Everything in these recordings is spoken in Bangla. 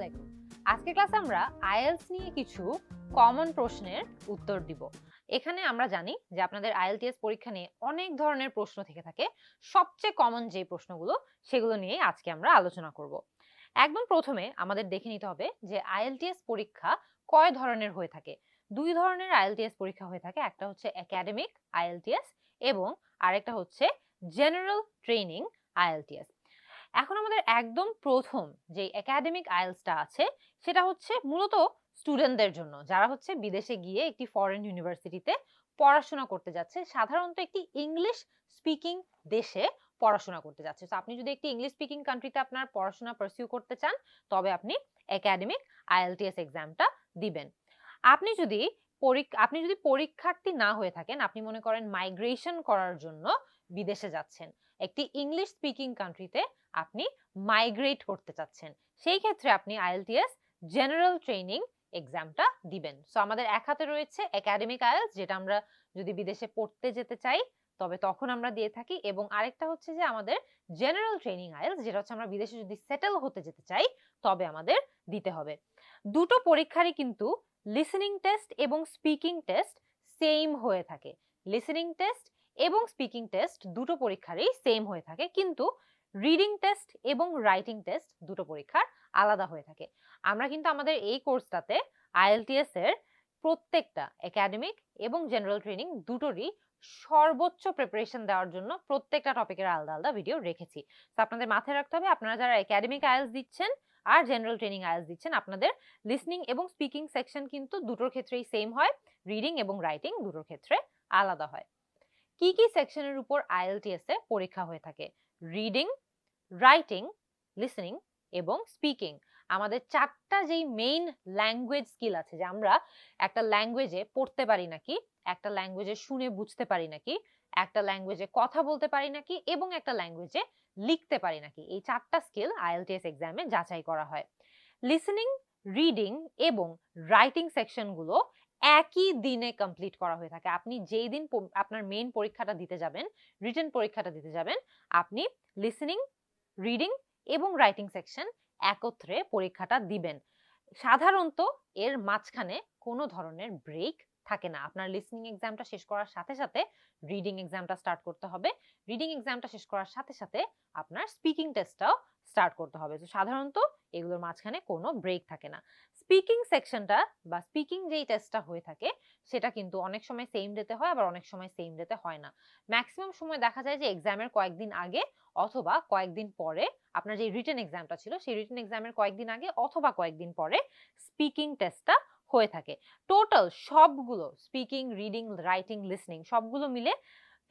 আলাইকুম। আজকে ক্লাসে আমরা আইএলস নিয়ে কিছু কমন প্রশ্নের উত্তর দিব। এখানে আমরা জানি যে আপনাদের আইএলটিএস পরীক্ষা নিয়ে অনেক ধরনের প্রশ্ন থেকে থাকে। সবচেয়ে কমন যে প্রশ্নগুলো, সেগুলো নিয়ে আজকে আমরা আলোচনা করব। একদম প্রথমে আমাদের দেখে নিতে হবে যে আইএলটিএস পরীক্ষা কয় ধরনের হয়ে থাকে। দুই ধরনের আইএলটিএস পরীক্ষা হয়ে থাকে। একটা হচ্ছে একাডেমিক আইএলটিএস এবং আরেকটা হচ্ছে জেনারেল ট্রেনিং আইএলটিএস এখন আমাদের একদম প্রথম যে একাডেমিক আইএলসটা আছে, সেটা হচ্ছে মূলত স্টুডেন্টদের জন্য। যারা হচ্ছে বিদেশে গিয়ে একটি ফরেন ইউনিভার্সিটিতে পড়াশোনা করতে যাচ্ছে, সাধারণত একটি ইংলিশ স্পিকিং দেশে পড়াশোনা করতে যাচ্ছে। তো আপনি যদি একটি ইংলিশ স্পিকিং কান্ট্রিতে আপনার পড়াশোনা পারসিউ করতে চান, তবে আপনি একাডেমিক আইএলটিএস এক্সামটা দিবেন। আপনি যদি আপনি যদি পরীক্ষার্থী না হয়ে থাকেন, আপনি মনে করেন মাইগ্রেশন করার জন্য বিদেশে যাচ্ছেন একটি ইংলিশ স্পিকিং কান্ট্রিতে আপনি মাইগ্রেট করতে চাচ্ছেন। সেই ক্ষেত্রে আপনি আইএলটিএস জেনারেল ট্রেনিং এক্সামটা দিবেন। সো আমাদের এক হাতে রয়েছে একাডেমিক আইএলস যেটা আমরা যদি বিদেশে পড়তে যেতে চাই, তবে তখন আমরা দিয়ে থাকি। এবং আরেকটা হচ্ছে যে, আমাদের জেনারেল ট্রেনিং আইএলস যেটা হচ্ছে আমরা বিদেশে যদি সেটেল হতে যেতে চাই, তবে আমাদের দিতে হবে। দুটো পরীক্ষারই কিন্তু লিসেনিং টেস্ট এবং স্পিকিং টেস্ট সেম হয়ে থাকে। লিসেনিং টেস্ট এবং স্পিকিং টেস্ট দুটো পরীক্ষারই সেম হয়ে থাকে। কিন্তু রিডিং টেস্ট এবং রাইটিং টেস্ট দুটো পরীক্ষার আলাদা হয়ে থাকে। আমরা কিন্তু আমাদের এই কোর্সটাতে আইএলটিএস এর প্রত্যেকটা একাডেমিক এবং জেনারেল ট্রেনিং দুটোরই সর্বোচ্চ প্রিপারেশন দেওয়ার জন্য প্রত্যেকটা টপিকের আলাদা আলাদা ভিডিও রেখেছি। তো আপনাদের মাথায় রাখতে হবে, আপনারা যারা একাডেমিক আইএলস দিচ্ছেন আর জেনারেল ট্রেনিং আইএলস দিচ্ছেন, আপনাদের লিসনিং এবং স্পিকিং সেকশন কিন্তু দুটোর ক্ষেত্রেই সেম হয় রিডিং এবং রাইটিং দুটোর ক্ষেত্রে আলাদা হয়। কি কি সেকশনের উপর আইএলটিএস এ পরীক্ষা হয়ে থাকে? রিডিং রাইটিং লিসনিং এবং স্পিকিং আমাদের চারটা যেই মেইন ল্যাঙ্গুয়েজ স্কিল আছে যে আমরা একটা ল্যাঙ্গুয়েজে পড়তে পারি নাকি, একটা ল্যাঙ্গুয়েজে শুনে বুঝতে পারি নাকি, একটা ল্যাঙ্গুয়েজে কথা বলতে পারি নাকি এবং একটা ল্যাঙ্গুয়েজে লিখতে পারি নাকি, এই চারটা স্কিল আইএলটিএস এক্সামে যাচাই করা হয়। লিসনিং রিডিং এবং রাইটিং সেকশনগুলো একই দিনে কমপ্লিট করা হয়ে থাকে। আপনি যেই দিন আপনার মেইন পরীক্ষাটা দিতে যাবেন রিটেন পরীক্ষাটা দিতে যাবেন, আপনি লিসনিং রিডিং এবং রাইটিং সেকশন একত্রে পরীক্ষাটা দিবেন। সাধারণত এর মাঝখানে কোনো ধরনের ব্রেক থাকে না। আপনার লিসনিং এক্সামটা শেষ করার সাথে সাথে রিডিং এক্সামটা স্টার্ট করতে হবে। রিডিং এক্সামটা শেষ করার সাথে সাথে আপনার স্পিকিং টেস্টটাও স্টার্ট করতে হবে। তো সাধারণত এগুলোর মাঝখানে কোনো ব্রেক থাকে না। স্পিকিং সেকশনটা বা স্পিকিং যেই টেস্টটা হয়ে থাকে, সেটা কিন্তু অনেক সময় সেম ডেতে হয়, আবার অনেক সময় সেম ডেতে হয় না। ম্যাক্সিমাম সময় দেখা যায় যে এক্সামের কয়েকদিন আগে অথবা কয়েকদিন পরে আপনার যে রিটেন এক্সামটা ছিল, সেই রিটেন এক্সামের কয়েকদিন আগে অথবা কয়েকদিন পরে স্পিকিং টেস্টটা হয়ে থাকে। টোটাল সবগুলো স্পিকিং রিডিং রাইটিং লিসনিং সবগুলো মিলে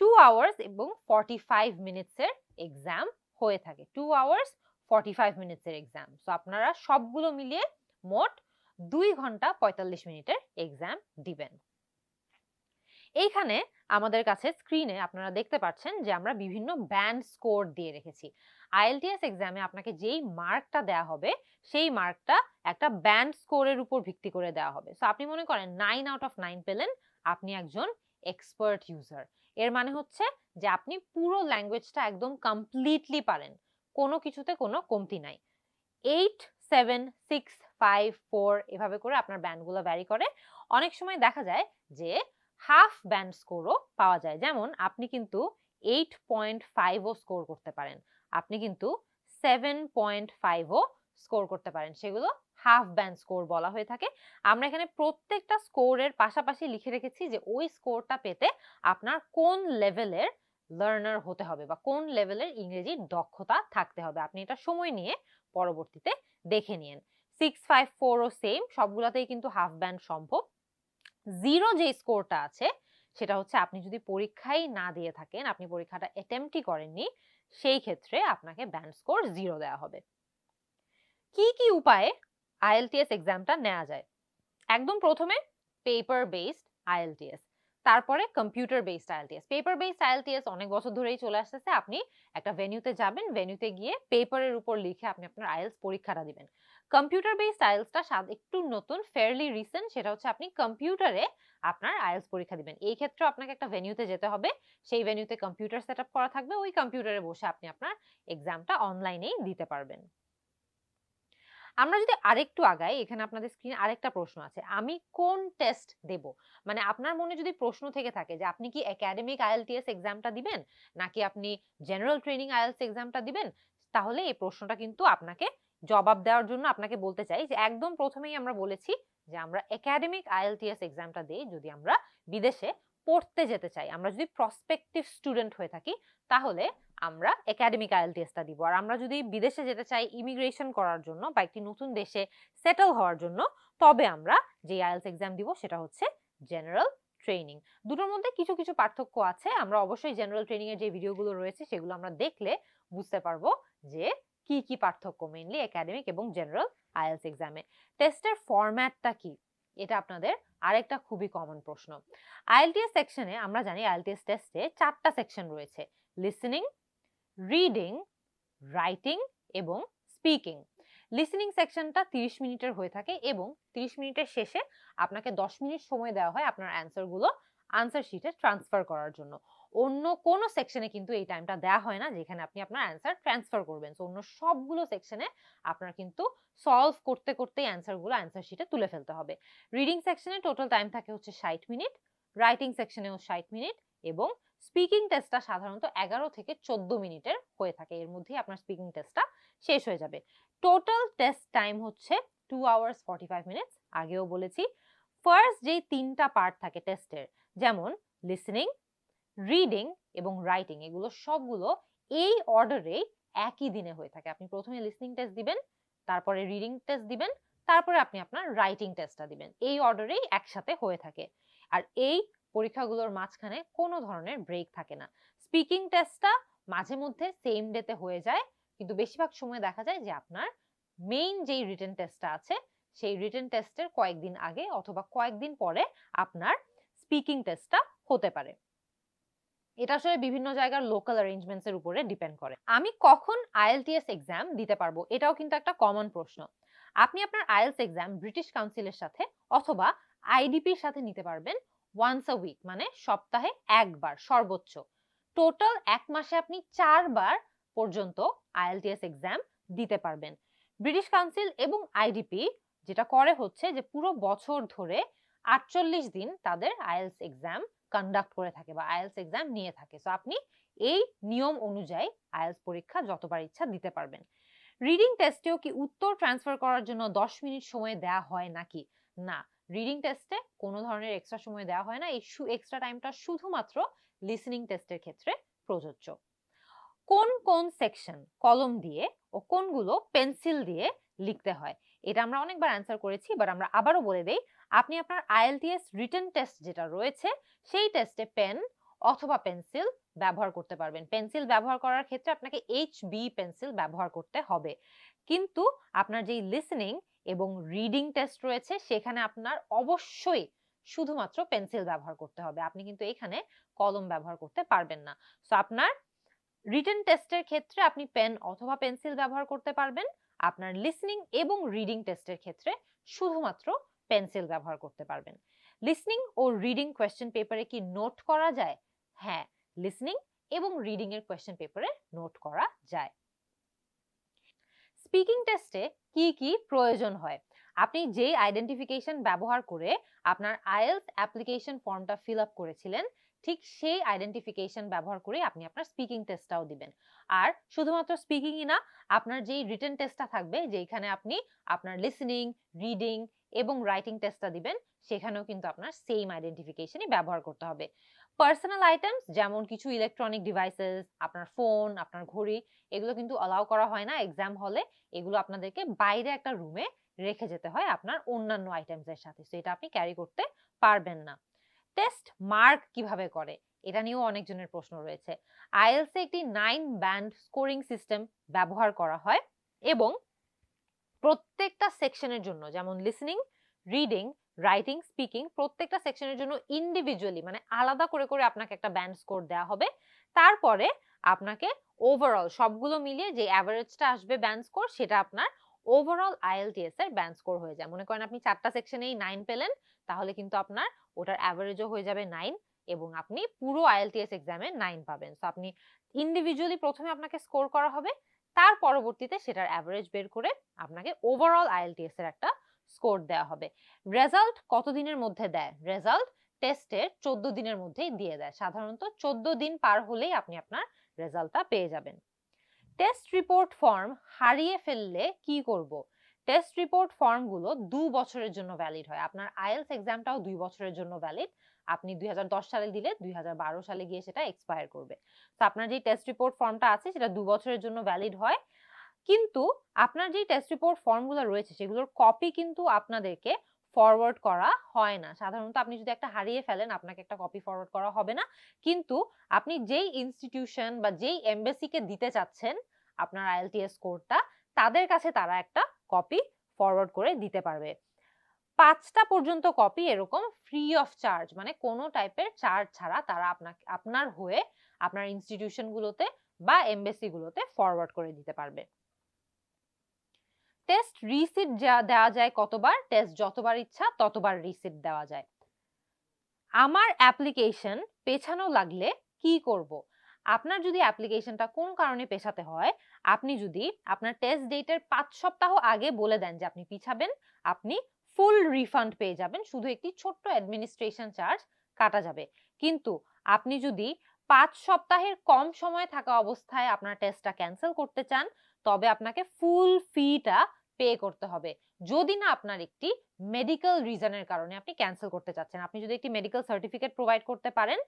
টু আওয়ার্স এবং ফর্টি ফাইভ মিনিটসের এক্সাম হয়ে থাকে। টু আওয়ার্স ফর্টি ফাইভ মিনিটসের এক্সাম সো আপনারা সবগুলো মিলিয়ে মোট দুই ঘণ্টা পঁয়তাল্লিশ মিনিটের এক্সাম দিবেন। এইখানে আমাদের কাছে স্ক্রিনে আপনারা দেখতে পাচ্ছেন যে আমরা বিভিন্ন ব্যান্ড স্কোর দিয়ে রেখেছি। আইএলটিএস এক্সামে আপনাকে যেই মার্কটা দেওয়া হবে, সেই মার্কটা একটা ব্যান্ড স্কোরের উপর ভিত্তি করে দেওয়া হবে। সো আপনি মনে করেন নাইন আউট অফ নাইন পেলেন, আপনি একজন এক্সপার্ট ইউজার এর মানে হচ্ছে যে আপনি পুরো ল্যাঙ্গুয়েজটা একদম কমপ্লিটলি পারেন। কোনো কিছুতে কোনো কমতি নাই। Eight seven six five four এভাবে করে আপনার ব্যান্ডগুলো ভ্যারি করে। অনেক সময় দেখা যায় যে হাফ ব্যান্ড স্কোরও পাওয়া যায়। যেমন আপনি কিন্তু এইট পয়েন্ট ফাইভও স্কোর করতে পারেন। আপনি কিন্তু সেভেন পয়েন্ট ফাইভও স্কোর করতে পারেন। সেগুলো হাফ ব্যান্ড স্কোর বলা হয়ে থাকে। আমরা এখানে প্রত্যেকটা স্কোরের পাশাপাশি লিখে রেখেছি যে ওই স্কোরটা পেতে আপনার কোন লেভেলের লার্নার হতে হবে বা কোন লেভেলের ইংরেজির দক্ষতা থাকতে হবে। আপনি এটা সময় নিয়ে পরবর্তীতে দেখে নিন সিক্স ফাইভ ফোরও সেম সবগুলোতেই কিন্তু হাফ ব্যান্ড সম্ভব। জিরো যে স্কোরটা আছে, সেটা হচ্ছে আপনি যদি পরীক্ষাই না দিয়ে থাকেন, আপনি পরীক্ষাটা অ্যাটেম্পটই করেননি, সেই ক্ষেত্রে আপনাকে ব্যান্ড স্কোর জিরো দেওয়া হবে। কি কি উপায়ে আইএলটিএস এক্সামটা নেওয়া যায়? একদম প্রথমে পেপার বেসড আইএলটিএস তারপরে computer based IELTS paper based IELTS অনেক বছর ধরেই চলে আসতেছে। আপনি একটা ভেনিউতে যাবেন ভেনিউতে গিয়ে পেপারের উপর লিখে আপনি আপনার আইএলস পরীক্ষাটা দিবেন। কম্পিউটার বেসড আইএলসটা একটু নতুন ফেয়ারলি রিসেন্ট সেটা হচ্ছে আপনি কম্পিউটারে আপনার আইএলস পরীক্ষা দিবেন। এই ক্ষেত্রে আপনাকে একটা ভেনিউতে যেতে হবে। সেই ভেনিউতে কম্পিউটার সেট করা থাকবে। ওই কম্পিউটারে বসে আপনি আপনার এক্সামটা অনলাইনেই দিতে পারবেন। আমরা যদি আরেকটু আগাই, এখানে আপনাদের স্ক্রিনে আরেকটা প্রশ্ন আছে। আমি কোন টেস্ট দেব? মানে আপনার মনে যদি প্রশ্ন থেকে থাকে যে, আপনি কি একাডেমিক আইএলটিএস এক্সামটা দিবেন? নাকি আপনি জেনারেল ট্রেনিং আইএলটিএস এক্সামটা দিবেন? তাহলে এই প্রশ্নটা কিন্তু আপনাকে জবাব দেওয়ার জন্য আপনাকে বলতে চাই যে, একদম প্রথমেই আমরা বলেছি যে, আমরা একাডেমিক আইএলটিএস এক্সামটা দিই যদি আমরা বিদেশে পড়তে যেতে চাই। আমরা যদি প্রসপেক্টিভ স্টুডেন্ট হয়ে থাকি, তাহলে আমরা একাডেমিক আইএলটিএসটা দিব। আর আমরা যদি বিদেশে যেতে চাই ইমিগ্রেশন করার জন্য বা একটি নতুন দেশে সেটেল হওয়ার জন্য, তবে আমরা যে আইএলস এক্সাম দিব সেটা হচ্ছে জেনারেল ট্রেনিং দুটোর মধ্যে কিছু কিছু পার্থক্য আছে। আমরা অবশ্যই জেনারেল ট্রেনিং এর যে ভিডিওগুলো রয়েছে সেগুলো আমরা দেখলে বুঝতে পারব যে কি কি পার্থক্য মেইনলি একাডেমিক এবং জেনারেল আইএলস এক্সামে টেস্টের ফরম্যাটটা কি? এটা আপনাদের আরেকটা খুবই কমন প্রশ্ন। আইএলটিএস সেকশনে আমরা জানি আইএলটিএস টেস্টে চারটা সেকশন রয়েছে। লিসেনিং রিডিং রাইটিং এবং স্পিকিং লিসেনিং সেকশনটা 30 মিনিটের হয়ে থাকে এবং 30 মিনিটের শেষে আপনাকে 10 মিনিট সময় দেওয়া হয় আপনার অ্যান্সারগুলো আনসার শিটে ট্রান্সফার করার জন্য। অন্য কোনো সেকশনে কিন্তু এই টাইমটা দেওয়া হয় না যেখানে আপনি আপনার অ্যান্সার ট্রান্সফার করবেন। তো অন্য সবগুলো সেকশনে আপনার কিন্তু সলভ করতে করতেই অ্যান্সারগুলো অ্যান্সার শিটে তুলে ফেলতে হবে। রিডিং সেকশনে টোটাল টাইম থাকে হচ্ছে ষাট মিনিট রাইটিং সেকশনেও ষাট মিনিট এবং স্পিকিং টেস্টটা সাধারণত এগারো থেকে চোদ্দ মিনিটের হয়ে থাকে। এর মধ্যেই আপনার স্পিকিং টেস্টটা শেষ হয়ে যাবে। টোটাল টেস্ট টাইম হচ্ছে two hours forty five minutes আগেও বলেছি ফার্স্ট যেই তিনটা পার্ট থাকে টেস্টের যেমন লিসনিং রিডিং এবং রাইটিং এগুলো সবগুলো এই অর্ডারেই একই দিনে হয়ে থাকে। আপনি প্রথমে লিসনিং টেস্ট দিবেন, তারপরে রিডিং টেস্ট দিবেন, তারপরে আপনি আপনার রাইটিং টেস্টটা দিবেন। এই অর্ডারেই একসাথে হয়ে থাকে। আর এই পরীক্ষাগুলোর মাঝখানে কোনো ধরনের ব্রেক থাকে না। স্পিকিং টেস্টটা মাঝে মধ্যে সেম ডেতে হয়ে যায়, কিন্তু বেশিরভাগ সময় দেখা যায় যে আপনার মেইন যেই রিটেন টেস্টটা আছে, সেই রিটেন টেস্টের কয়েকদিন আগে অথবা কয়েকদিন পরে আপনার স্পিকিং টেস্টটা হতে পারে। এটা আসলে বিভিন্ন জায়গার লোকাল অ্যারেঞ্জমেন্টস এর উপরে ডিপেন্ড করে। আমি কখন আইএলটিএস এক্সাম দিতে পারব, এটাও কিন্তু একটা কমন প্রশ্ন। আপনি আপনার আইএলস এক্সাম ব্রিটিশ কাউন্সিলের সাথে অথবা আইডিপির সাথে নিতে পারবেন ওয়ান্স আ উইক মানে সপ্তাহে একবার, সর্বোচ্চ। টোটাল এক মাসে আপনি চারবার পর্যন্ত আইএলটিএস এক্সাম দিতে পারবেন। ব্রিটিশ কাউন্সিল এবং আইডিপি যেটা করে হচ্ছে যে পুরো বছর ধরে আটচল্লিশ দিন তাদের আইএলস এক্সাম কন্ডাক্ট করে থাকে বা আইএলস এক্সাম নিয়ে থাকে। সো আপনি এই নিয়ম অনুযায়ী আইএলস পরীক্ষা যতবার ইচ্ছা দিতে পারবেন। রিডিং টেস্টেও কি উত্তর ট্রান্সফার করার জন্য দশ মিনিট সময় দেওয়া হয় নাকি? না। রিডিং টেস্টে কোনো ধরনের এক্সট্রা সময় দেওয়া হয় না। এই এক্সট্রা টাইমটা শুধুমাত্র লিসেনিং টেস্টের ক্ষেত্রে প্রযোজ্য। কোন কোন সেকশন কলম দিয়ে ও কোনগুলো পেন্সিল দিয়ে লিখতে হয়? এটা আমরা অনেকবার অ্যান্সার করেছি বাট আমরা আবারও বলে দেই, আপনি আপনার আইএলটিএস রিটেন টেস্ট যেটা রয়েছে, সেই টেস্টে পেন অথবা পেন্সিল ব্যবহার করতে পারবেন। পেন্সিল ব্যবহার করার ক্ষেত্রে আপনাকে এইচ বি পেন্সিল ব্যবহার করতে হবে। কিন্তু আপনার যেই লিসেনিং এবং রিডিং টেস্ট রয়েছে, সেখানে আপনার অবশ্যই শুধুমাত্র পেন্সিল ব্যবহার করতে হবে। আপনি কিন্তু এখানে কলম ব্যবহার করতে পারবেন না। সো আপনার রিটেন টেস্টের ক্ষেত্রে আপনি পেন অথবা পেন্সিল ব্যবহার করতে পারবেন। আপনার লিসনিং এবং রিডিং টেস্টের ক্ষেত্রে শুধুমাত্র পেন্সিল ব্যবহার করতে পারবেন। লিসনিং ও রিডিং কোয়েশ্চেন পেপারে কি নোট করা যায়? হ্যাঁ লিসনিং এবং রিডিং এর কোয়েশ্চেন পেপারে নোট করা যায়। স্পিকিং টেস্টে কি কি প্রয়োজন হয়? আপনি যে আইডেন্টিফিকেশন ব্যবহার করে আপনার আইএলস অ্যাপ্লিকেশন ফর্মটা ফিল আপ করেছিলেন, ঠিক সেই আইডেন্টিফিকেশন ব্যবহার করে আপনি আপনার স্পিকিং টেস্টটাও দিবেন। আর শুধুমাত্র স্পিকিংই না, আপনার যেই রিটেন টেস্টটা থাকবে যেখানে আপনি আপনার লিসনিং রিডিং এবং রাইটিং টেস্টটা দিবেন, সেখানেও কিন্তু আপনার সেম আইডেন্টিফিকেশনই ব্যবহার করতে হবে। পার্সোনাল আইটেমস যেমন কিছু ইলেকট্রনিক ডিভাইসেস আপনার ফোন আপনার ঘড়ি, এগুলো কিন্তু অ্যালাউ করা হয় না এক্সাম হলে এগুলো আপনাদেরকে বাইরে একটা রুমে রেখে যেতে হয় আপনার অন্যান্য আইটেমসের সাথে। তো এটা আপনি ক্যারি করতে পারবেন না। টেস্ট মার্ক কীভাবে করে? এটা নিয়েও অনেকজনের প্রশ্ন রয়েছে। আইএলস একটি নাইন ব্যান্ড স্কোরিং সিস্টেম ব্যবহার করা হয় এবং প্রত্যেকটা সেকশনের জন্য, যেমন লিসনিং রিডিং রাইটিং স্পিকিং প্রত্যেকটা সেকশনের জন্য ইন্ডিভিজুয়ালি মানে আলাদা করে করে আপনাকে একটা ব্যান্ড স্কোর দেওয়া হবে। তারপরে আপনাকে ওভারঅল সবগুলো মিলিয়ে যে অ্যাভারেজটা আসবে ব্যান্ড স্কোর সেটা আপনার ওভারঅল আইএলটিএস এর ব্যান্ড স্কোর হয়ে যায়। মনে করেন আপনি চারটা সেকশনেই নাইন পেলেন, তাহলে কিন্তু আপনার ওটার অ্যাভারেজও হয়ে যাবে নাইন এবং আপনি পুরো আইএলটিএস এক্সামে নাইন পাবেন। তো আপনি ইন্ডিভিজুয়ালি প্রথমে আপনাকে স্কোর করা হবে, তার পরবর্তীতে সেটার অ্যাভারেজ বের করে আপনাকে ওভারঅল আইএলটিএস এর একটা স্কোর দেওয়া হবে। রেজাল্ট কতদিনের মধ্যে দেয়? রেজাল্ট টেস্টের চোদ্দ দিনের মধ্যেই দিয়ে দেয়। সাধারণত চোদ্দ দিন পার হলেই আপনি আপনার রেজাল্টটা পেয়ে যাবেন। টেস্ট রিপোর্ট ফর্ম হারিয়ে ফেললে কি করব? টেস্ট রিপোর্ট ফর্মগুলো দু বছরের জন্য ভ্যালিড হয়। আপনার আইএলস এক্সামটাও দুই বছরের জন্য ভ্যালিড আপনি দুই হাজার দশ সালে দিলে দুই হাজার বারো সালে গিয়ে সেটা এক্সপায়ার করবে। তো আপনার যে টেস্ট রিপোর্ট ফর্মটা আছে, সেটা দু বছরের জন্য ভ্যালিড হয়। কিন্তু আপনার যে টেস্ট রিপোর্ট ফর্মগুলো রয়েছে, সেগুলোর কপি কিন্তু আপনাদেরকে ফরওয়ার্ড করা হয় না। সাধারণত আপনি যদি একটা হারিয়ে ফেলেন, আপনাকে একটা কপি ফরওয়ার্ড করা হবে না। কিন্তু আপনি যেই ইনস্টিটিউশন বা যেই এমবেসিকে দিতে চাচ্ছেন, আপনার আইএলটিএস কোডটা তাদের কাছে তারা একটা কপি ফরওয়ার্ড করে দিতে পারবে। পাঁচটা পর্যন্ত কপি এরকম ফ্রি অফ চার্জ মানে কোনো টাইপের চার্জ ছাড়া তারা আপনাকে, আপনার হয়ে আপনার ইনস্টিটিউশনগুলোতে বা এমবেসিগুলোতে ফরওয়ার্ড করে দিতে পারবে। টেস্ট রিসিট যা দেওয়া যায় কতবার টেস্ট যতবার ইচ্ছা ততবার রিসিট দেওয়া যায়। আমার অ্যাপ্লিকেশন পেছানো লাগলে কি করব? আপনার যদি অ্যাপ্লিকেশনটা কোন কারণে পেছাতে হয়, আপনি যদি আপনার টেস্ট ডেটের পাঁচ সপ্তাহ আগে বলে দেন যে আপনি পিছাবেন, আপনি ফুল রিফান্ড পেয়ে যাবেন, শুধু একটি ছোট্ট অ্যাডমিনিস্ট্রেশন চার্জ কাটা যাবে। কিন্তু আপনি যদি পাঁচ সপ্তাহের কম সময় থাকা অবস্থায় আপনার টেস্টটা ক্যান্সেল করতে চান, তবে আপনাকে ফুল ফিটা পে করতে হবে। যদি না আপনার একটি মেডিকেল রিজনের কারণে আপনি ক্যান্সেল করতে চাচ্ছেন, আপনি যদি একটি মেডিকেল সার্টিফিকেট প্রোভাইড করতে পারেন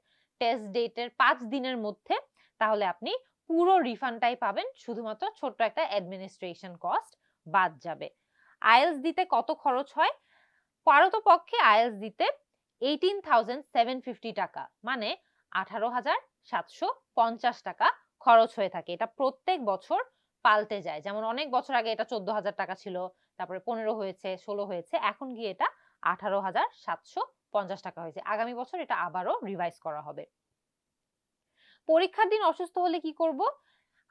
টেস্ট ডেটের পাঁচ দিনের মধ্যে, তাহলে আপনি পুরো রিফান্ডটাই পাবেন, শুধুমাত্র ছোট্ট একটা অ্যাডমিনিস্ট্রেশন কস্ট বাদ যাবে। আইএলস দিতে কত খরচ হয়? পারতপক্ষে আইএলস দিতে এইটিন টাকা মানে আঠারো টাকা খরচ হয়ে থাকে। এটা প্রত্যেক বছর পাল্টে যায়। যেমন অনেক বছর আগে এটা চোদ্দ হাজার টাকা ছিল, তারপরে পনেরো হয়েছে, ষোলো হয়েছে, এখন গিয়ে এটা আঠারো হাজার সাতশো পঞ্চাশ টাকা হয়েছে। আগামী বছর এটা আবারও রিভাইজ করা হবে। পরীক্ষার দিন অসুস্থ হলে কি করব?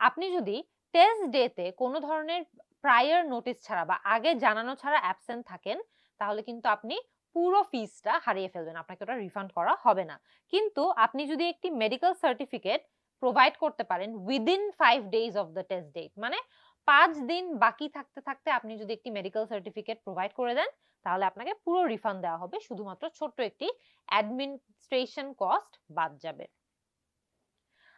আপনি যদি টেস্ট ডেতে কোনো ধরনের প্রায়র নোটিস ছাড়া বা আগে জানানো ছাড়া অ্যাবসেন্ট থাকেন, তাহলে কিন্তু আপনি পুরো ফিসটা হারিয়ে ফেলবেন। আপনাকে ওটা রিফান্ড করা হবে না। কিন্তু আপনি যদি একটি মেডিকেল সার্টিফিকেট প্রোভাইড করতে পারেন within five days of the test date মানে পাঁচ দিন বাকি থাকতে থাকতে আপনি যদি একটি মেডিকেল সার্টিফিকেট প্রোভাইড করে দেন, তাহলে আপনাকে পুরো রিফান্ড দেওয়া হবে, শুধুমাত্র ছোট্ট একটি অ্যাডমিনিস্ট্রেশন কস্ট বাদ যাবে।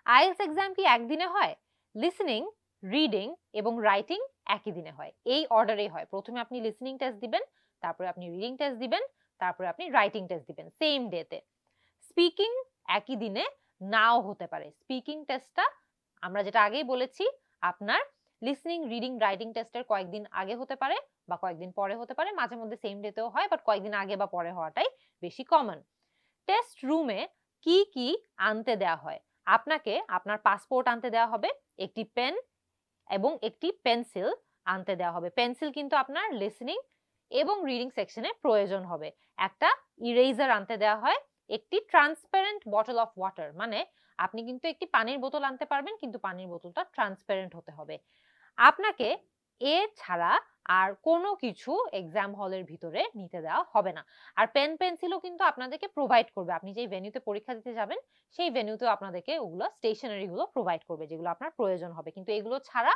আইএলস এক্সাম কি একদিনে হয়? লিসনিং রিডিং এবং রাইটিং একই দিনে হয়। এই অর্ডারে হয়। প্রথমে আপনি লিসনিং টেস্ট দিবেন, তারপরে আপনি রিডিং টেস্ট দিবেন, তারপরে আপনি রাইটিং টেস্ট দিবেন সেম ডেতে স্পিকিং একই দিনে নাও হতে পারে। স্পিকিং টেস্টটা, আমরা যেটা আগেই বলেছি, আপনার লিসনিং রিডিং রাইটিং টেস্টের কয়েকদিন আগে হতে পারে বা কয়েকদিন পরে হতে পারে। মাঝে মধ্যে সেম ডেতেও হয় বাট কয়েকদিন আগে বা পরে হওয়াটাই বেশি কমন টেস্ট রুমে কি কি আনতে দেওয়া হয়? আপনাকে আপনার পাসপোর্ট আনতে দেওয়া হবে, একটি পেন এবং একটি পেন্সিল আনতে দেওয়া হবে। পেন্সিল কিন্তু আপনার লিসনিং এবং রিডিং সেকশনে প্রয়োজন হবে। একটা ইরেজার আনতে দেওয়া হয় একটি ট্রান্সপারেন্ট বটল অফ ওয়াটার মানে আপনি কিন্তু একটি পানির বোতল আনতে পারবেন, কিন্তু পানির বোতলটা ট্রান্সপারেন্ট হতে হবে। আপনাকে এ ছাড়া আর কোনো কিছু এক্সাম হলের ভিতরে নিতে দেওয়া হবে না। আর পেন পেন্সিলও কিন্তু আপনাদেরকে প্রোভাইড করবে। আপনি যেই ভেন্যুতে পরীক্ষা দিতে যাবেন, সেই ভেন্যুতেও আপনাদেরকে ওগুলো স্টেশনারি গুলো প্রোভাইড করবে, যেগুলো আপনার প্রয়োজন হবে। কিন্তু এগুলো ছাড়া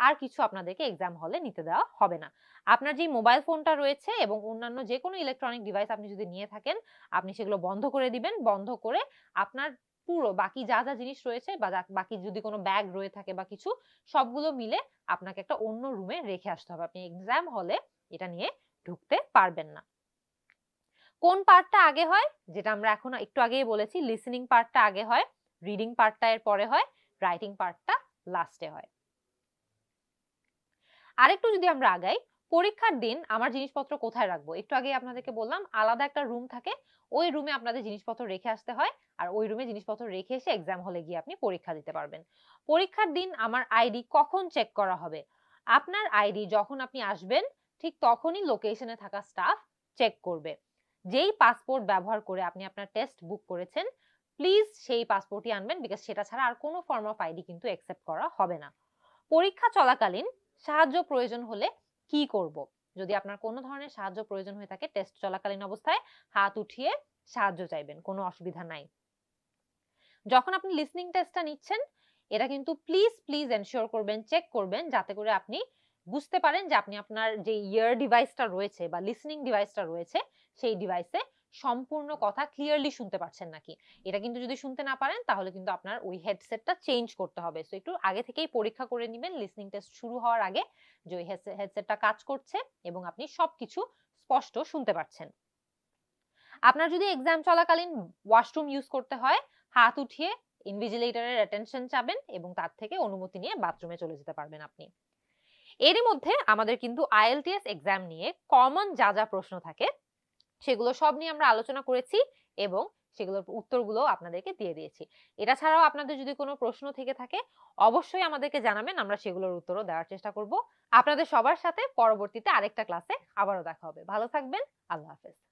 আর কিছু আপনাদেরকে এক্সাম হলে নিতে দেওয়া হবে না। আপনার যে মোবাইল ফোনটা রয়েছে এবং অন্যান্য যে কোনো ইলেকট্রনিক ডিভাইস আপনি যদি নিয়ে থাকেন, আপনি সেগুলো বন্ধ করে দিবেন, বন্ধ করে আপনার পুরো বাকি যা যা জিনিস রয়েছে বা বাকি যদি কোনো ব্যাগ রয়ে থাকে বা কিছু, সবগুলো মিলে আপনাকে একটা অন্য রুমে রেখে আসতে হবে। আপনি এক্সাম হলে এটা নিয়ে ঢুকতে পারবেন না। কোন পার্টটা আগে হয়? যেটা আমরা এখন একটু আগেই বলেছি লিসনিং পার্টটা আগে হয় রিডিং পার্টটা এর পরে হয় রাইটিং পার্টটা লাস্টে হয়। আরেকটু যদি আমরা আগাই, পরীক্ষার দিন আমার জিনিসপত্র কোথায় রাখব? একটু আগে আপনাদেরকে বললাম, আলাদা একটা রুম থাকে। ওই রুমে আপনাদের জিনিসপত্র রেখে আসতে হয়। আর ওই রুমে জিনিসপত্র রেখে এসে এক্সাম হলে গিয়ে আপনি পরীক্ষা দিতে পারবেন। পরীক্ষার দিন আমার আইডি কখন চেক করা হবে? আপনার আইডি যখন আপনি আসবেন, ঠিক তখনই লোকেশনে থাকা স্টাফ চেক করবে। যেই পাসপোর্ট ব্যবহার করে আপনি আপনার টেস্ট বুক করেছেন প্লিজ সেই পাসপোর্টই আনবেন বিকজ সেটা ছাড়া আর কোনো ফর্ম অফ আইডি কিন্তু অ্যাকসেপ্ট করা হবে না। পরীক্ষা চলাকালীন সাহায্য প্রয়োজন হলে কি করব? যদি আপনার কোনো ধরনের সাহায্য প্রয়োজন হয়ে থাকে টেস্ট চলাকালীন অবস্থায় হাত উঠিয়ে সাহায্য চাইবেন, কোনো অসুবিধা নাই। যখন আপনি লিসনিং টেস্টটা নিচ্ছেন, এটা কিন্তু প্লিজ প্লিজ এনশিওর করবেন চেক করবেন, যাতে করে আপনি বুঝতে পারেন যে আপনি আপনার যে ইয়ার ডিভাইসটা রয়েছে বা লিসনিং ডিভাইসটা রয়েছে, সেই ডিভাইসে সম্পূর্ণ কথা ক্লিয়ারলি শুনতে পারছেন নাকি? এটা কিন্তু যদি শুনতে না পারেন, তাহলে কিন্তু আপনার ওই হেডসেটটা চেঞ্জ করতে হবে। সো একটু আগে থেকেই পরীক্ষা করে নেবেন লিসনিং টেস্ট শুরু হওয়ার আগে যে ওই হেডসেটটা কাজ করছে এবং আপনি সবকিছু স্পষ্ট শুনতে পাচ্ছেন আপনার যদি এক্সাম চলাকালীন ওয়াশরুম ইউজ করতে হয়, হাত উঠিয়ে ইনভিজিলেটরের অ্যাটেনশন চাবেন এবং তার থেকে অনুমতি নিয়ে বাথরুমে চলে যেতে পারবেন আপনি। এরই মধ্যে আমাদের কিন্তু আইএলটিএস এক্সাম নিয়ে কমন যা যা প্রশ্ন থাকে সেগুলো সব নিয়ে আমরা আলোচনা করেছি এবং সেগুলোর উত্তরগুলো আপনাদেরকে দিয়ে দিয়েছি। এটা ছাড়াও আপনাদের যদি কোনো প্রশ্ন থেকে থাকে, অবশ্যই আমাদেরকে জানাবেন, আমরা সেগুলোর উত্তরও দেওয়ার চেষ্টা করব। আপনাদের সবার সাথে পরবর্তীতে আরেকটা ক্লাসে আবারও দেখা হবে। ভালো থাকবেন, আল্লাহ হাফেজ।